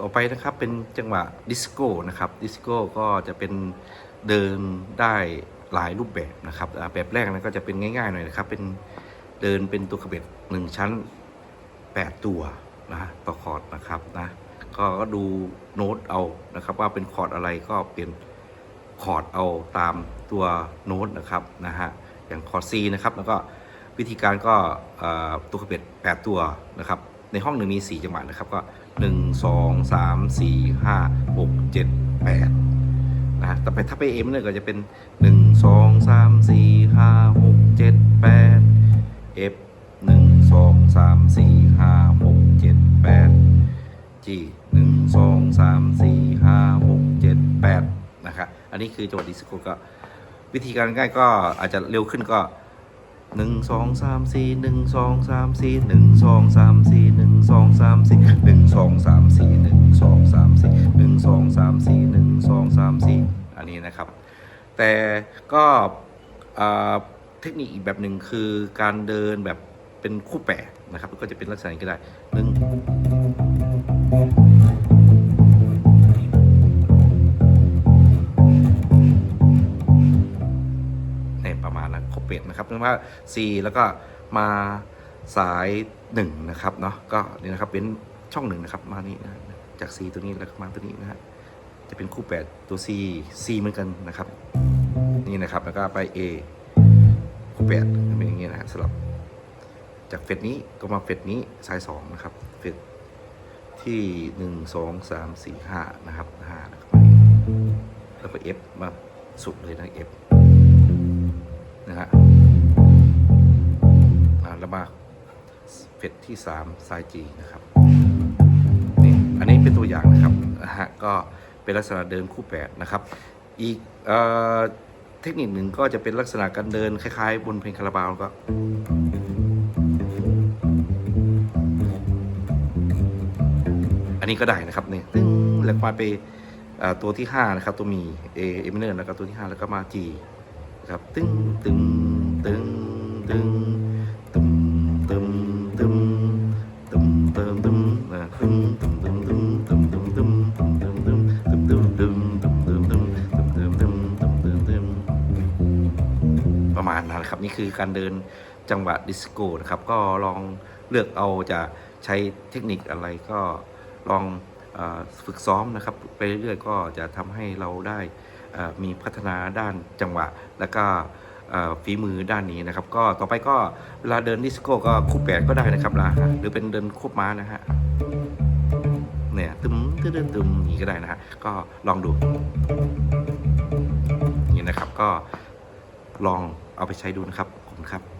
ต่อไปนะครับเป็นจังหวะดิสโก้นะครับดิสโก้ก็จะเป็นเดินได้หลายรูปแบบนะครับแบบแรกนะก็จะเป็นง่ายๆหน่อยนะครับ เป็นเดินเป็นตัวกระเบ็ดหนึ่งชั้น 8 ตัวนะต่อคอร์ดนะครับนะก็ดูโน้ตเอานะครับ ว่าเป็นคอร์ดอะไรก็เปลี่ยนคอร์ดเอาตามตัวโน้ตนะครับนะฮะอย่างคอร์ด C นะครับแล้วก็วิธีการก็ตัวกระเบ็ด8 ตัวนะครับ ในห้องหนึ่งมี 4 จังหวะนะครับก็ 1 2 3 4 5 6 7 8นะฮะต่ไปถ้าไปเอ็มเนี่ยก็จะเป็น 1 2 3 4 5 6 7 8 F หนึ่งสองสามสี่ห้าหกเจ็ดแปด G หนึ่งสองสามสี่ห้าหกเจ็ดแปดนะครับอันนี้คือจังหวะดิสโก้ก็ วิธีการง่ายก็อาจจะเร็วขึ้นก็ หนึ่งสองสามสี่หนึ่งสองสามสี่หนึ่งสองสามสี่หนึ่งสองสามสี่หนึ่งสองสามสี่หนึ่งสองสามสี่หนึ่งสองสามสี่หนึ่งสองสามสี่อันนี้นะครับ แต่ก็เทคนิคอีกแบบหนึ่งคือการเดินแบบเป็นคู่แปดนะครับ ก็จะเป็นลักษณะนี้ก็ได้หนึ่ง เป็ดนะครับเรียกว่า C แล้วก็มาสายหนึ่งนะครับเนาะก็นี่นะครับเป็นช่องหนึ่งนะครับมานี่นะจาก C ตัวนี้แล้วก็มาตัวนี้นะฮะจะเป็นคู่แปดตัว C C เหมือนกันนะครับ นี่นะครับแล้วก็ไป A คู่แปดเป็นอย่างเงี้ยนะฮะสลับจากเฟสนี้ก็มาเฟสนี้สายสองนะครับเฟสที่หนึ่งสองสามสี่ห้านะครับห้านะครับแล้วก็ F มาสุดเลยนะ F นะฮะ อ่ามาเฟสที่สามสาย G นะครับนี่อันนี้เป็นตัวอย่างนะครับนะฮะก็เป็นลักษณะเดินคู่แปดนะครับ อีกเอ่อเทคนิคหนึ่งก็จะเป็นลักษณะการเดินคล้าย ๆ บนเพลงคาราบาวก็อันนี้ก็ได้นะครับเนี่ยตึ้งแล้วมาไปตัวที่ 5 นะครับ ตัวมี A A minor แล้วก็ตัวที่ 5 แล้วก็มา G นะครับ ตึ้งตึ้งตึ้งตึ้ง ประมาณนั้นครับนี่คือการเดินจังหวะดิสโก้นะครับ ก็ลองเลือกเอาจะใช้เทคนิคอะไรก็ลองอฝึกซ้อมนะครับ ไปเรื่อยๆก็จะทำให้เราได้มีพัฒนาด้านจังหวะ แล้วก็ ฝีมือด้านนี้นะครับ ก็ต่อไปก็เวลาเดินดิสโก้ก็คู่แปดก็ได้นะครับลาฮะหรือเป็นเดินควบม้านะฮะเนี่ยตึมตึมตึมตึมอย่างนี้ก็ได้นะฮะก็ลองดูนี่นะครับก็ลองเอาไปใช้ดูนะครับขอบคุณครับ